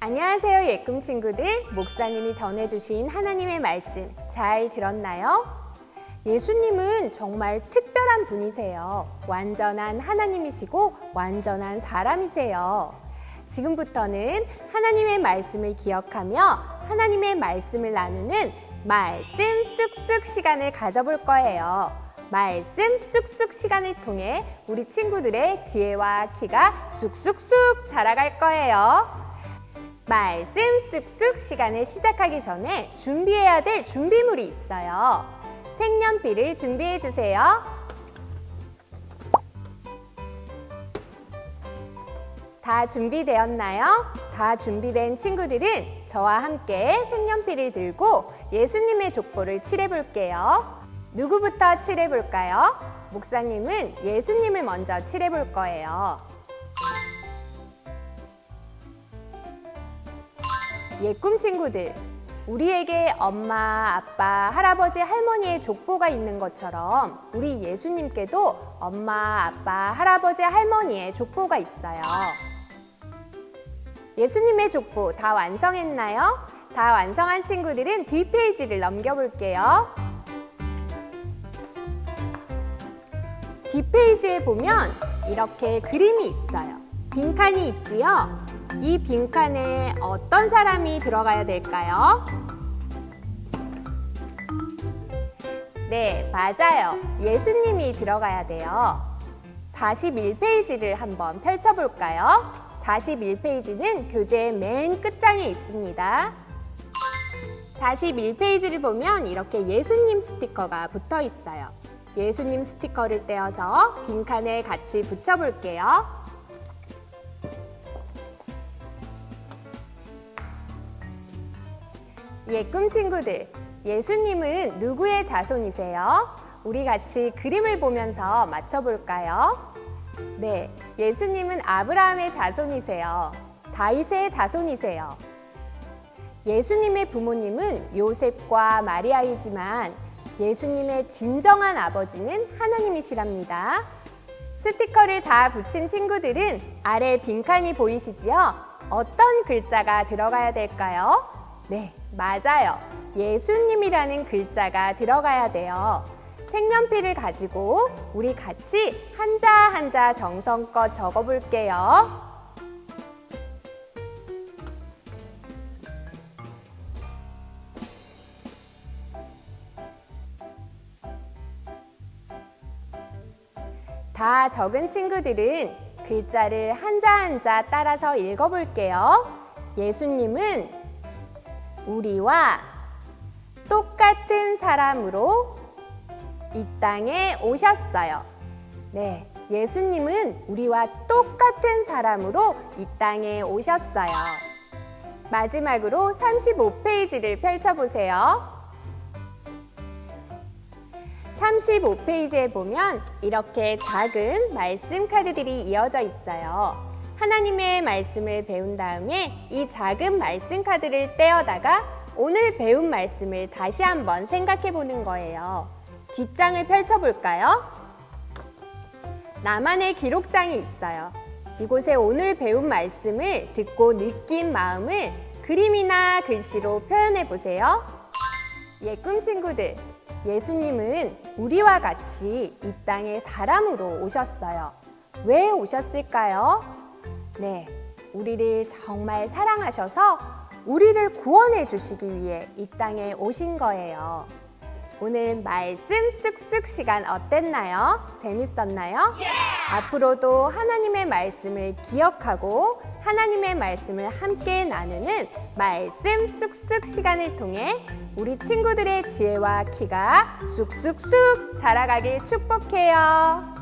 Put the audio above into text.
안녕하세요, 예꿈 친구들. 목사님이 전해주신 하나님의 말씀 잘 들었나요? 예수님은 정말 특별한 분이세요. 완전한 하나님이시고 완전한 사람이세요. 지금부터는 하나님의 말씀을 기억하며 하나님의 말씀을 나누는 말씀 쑥쑥 시간을 가져볼 거예요. 말씀 쑥쑥 시간을 통해 우리 친구들의 지혜와 키가 쑥쑥쑥 자라갈 거예요. 말씀 쑥쑥 시간을 시작하기 전에 준비해야 될 준비물이 있어요. 색연필을 준비해 주세요. 다 준비되었나요? 다 준비된 친구들은 저와 함께 색연필을 들고 예수님의 족보를 칠해 볼게요. 누구부터 칠해 볼까요? 목사님은 예수님을 먼저 칠해 볼 거예요. 예꿈 친구들, 우리에게 엄마, 아빠, 할아버지, 할머니의 족보가 있는 것처럼 우리 예수님께도 엄마, 아빠, 할아버지, 할머니의 족보가 있어요. 예수님의 족보 다 완성했나요? 다 완성한 친구들은 뒷페이지를 넘겨볼게요. 뒷페이지에 보면 이렇게 그림이 있어요. 빈칸이 있지요? 이 빈칸에 어떤 사람이 들어가야 될까요? 네, 맞아요. 예수님이 들어가야 돼요. 41페이지를 한번 펼쳐볼까요? 41페이지는 교재의 맨 끝장에 있습니다. 41페이지를 보면 이렇게 예수님 스티커가 붙어 있어요. 예수님 스티커를 떼어서 빈칸에 같이 붙여볼게요. 예꿈 친구들, 예수님은 누구의 자손이세요? 우리 같이 그림을 보면서 맞춰볼까요? 네, 예수님은 아브라함의 자손이세요. 다윗의 자손이세요. 예수님의 부모님은 요셉과 마리아이지만 예수님의 진정한 아버지는 하나님이시랍니다. 스티커를 다 붙인 친구들은 아래 빈칸이 보이시지요? 어떤 글자가 들어가야 될까요? 네, 맞아요. 예수님이라는 글자가 들어가야 돼요. 색연필을 가지고 우리 같이 한자 한자 정성껏 적어볼게요. 다 적은 친구들은 글자를 한자 한자 따라서 읽어볼게요. 예수님은 우리와 똑같은 사람으로 이 땅에 오셨어요. 네, 예수님은 우리와 똑같은 사람으로 이 땅에 오셨어요. 마지막으로 35페이지를 펼쳐보세요. 35페이지에 보면 이렇게 작은 말씀 카드들이 이어져 있어요. 하나님의 말씀을 배운 다음에 이 작은 말씀 카드를 떼어다가 오늘 배운 말씀을 다시 한번 생각해 보는 거예요. 뒷장을 펼쳐볼까요? 나만의 기록장이 있어요. 이곳에 오늘 배운 말씀을 듣고 느낀 마음을 그림이나 글씨로 표현해 보세요. 예 꿈 친구들, 예수님은 우리와 같이 이 땅에 사람으로 오셨어요. 왜 오셨을까요? 네, 우리를 정말 사랑하셔서 우리를 구원해 주시기 위해 이 땅에 오신 거예요. 오늘 말씀 쓱쓱 시간 어땠나요? 재밌었나요? 앞으로도 하나님의 말씀을 기억하고 하나님의 말씀을 함께 나누는 말씀 쑥쑥 시간을 통해 우리 친구들의 지혜와 키가 쑥쑥쑥 자라가길 축복해요.